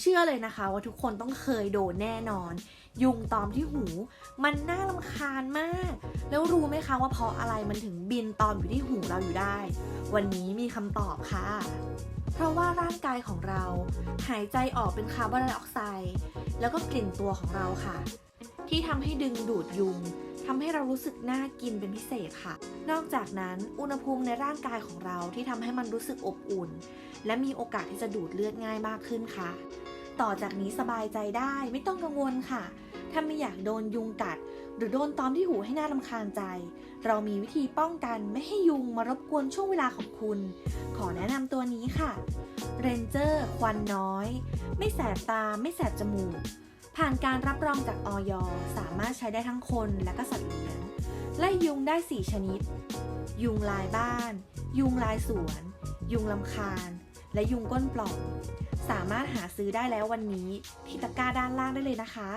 เชื่อเลยนะคะว่าทุกคนต้องเคยโดนแน่นอน ยุงตอมที่หู มันน่ารำคาญมาก แล้วรู้ไหมคะว่าเพราะอะไรมันถึงบินตอมอยู่ที่หูเราอยู่ได้ วันนี้มีคำตอบค่ะ เพราะว่าร่างกายของเรา หายใจออกเป็นคาร์บอนไดออกไซด์แล้วก็กลิ่นตัวของเราค่ะ ที่ทำให้ดึงดูดยุง ทำให้เรารู้สึกน่ากินเป็นพิเศษค่ะ นอกจากนั้นอุณหภูมิในร่างกายของเราที่ทำให้มันรู้สึกอบอุ่น และมีโอกาสที่จะดูดเลือดง่ายมากขึ้นค่ะ ต่อจากนี้สบายใจได้ไม่ต้องกังวลค่ะ ถ้าไม่อยากโดนยุงกัด หรือโดนตอมที่หูให้น่ารำคาญใจ เรามีวิธีป้องกันไม่ให้ยุงมารบกวนช่วงเวลาของคุณ ขอแนะนำตัวนี้ค่ะเรนเจอร์ควันน้อย ไม่แสบตาไม่แสบจมูก ผ่านการรับรองจากออยสามารถใช้ได้ทั้งคนและก็สัตว์เลี้ยงไล่ยุงได้ 4 ชนิด ยุงลายบ้าน ยุงลายสวน ยุงลำคาญ และยุงก้นปล่อง สามารถหาซื้อได้แล้ววันนี้ที่ตะกร้าด้านล่างได้เลยนะคะ